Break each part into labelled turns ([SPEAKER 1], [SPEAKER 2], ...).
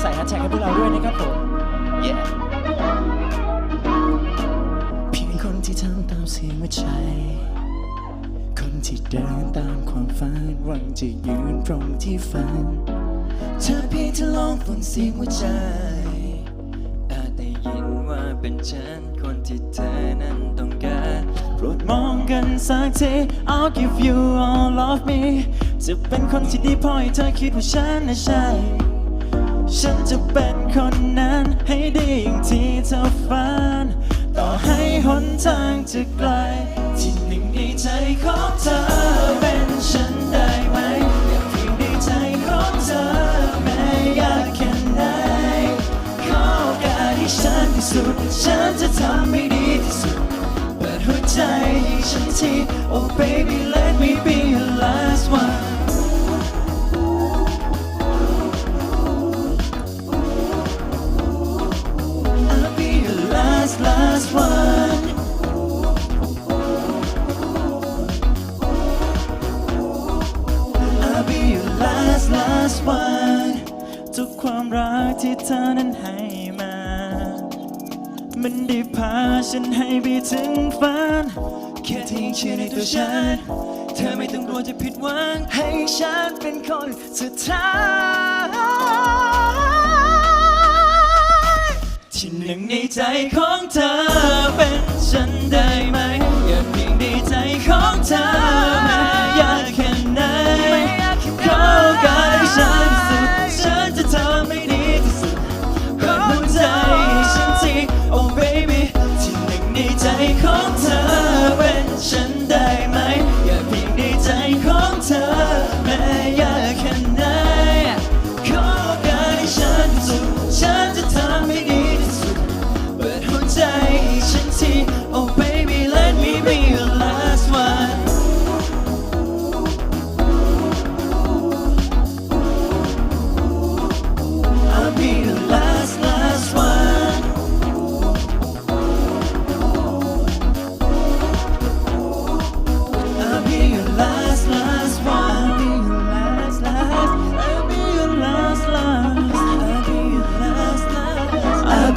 [SPEAKER 1] ใส่แฮชแท็กให้พวกเราด้วยนะครับผม
[SPEAKER 2] yeah
[SPEAKER 1] เพียงคนที่ทำตามเสียงหัวใจ คนที่เดินตามความฝันหวังจะยืนตรงที่ฝัน เธอเพียงจะลองฟังเสียงหัวใจ
[SPEAKER 2] อาจได้ยินว่าเป็นฉันคนที่เธอนั้นต้องการ
[SPEAKER 1] โปรดมองกันสักที I'll give you all of me จะเป็นคนที่ดีพอให้เธอคิดว่าฉันน่ะใช่ ฉันจะเป็นคนนั้นให้ดีอย่างที่เธอฝัน ต่อให้หนทางจะไกล ที่หนึ่งในใจของเธอเป็นฉันได้ไหมอยากเพียงในใจของเธอแม้ยากแค่ไหนขอโอกาสให้ฉันที่สุด ฉันจะทำให้ดีที่สุด เปิดหัวใจให้ฉันที Oh baby ความรักที่เธอนั้นให้มา มันได้พาฉันให้ไปถึงฝันแค่ทิ้งเชื่อในตัวฉัน เธอไม่ต้องกลัวจะผิดหวัง ให้ฉันเป็นคนสุดท้ายที่หนึ่งในใจของเธอเป็นฉันได้ไหม อยากเพียงในใจของเธอ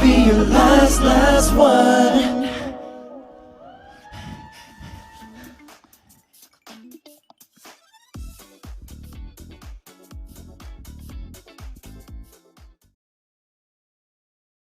[SPEAKER 1] be your last, last one.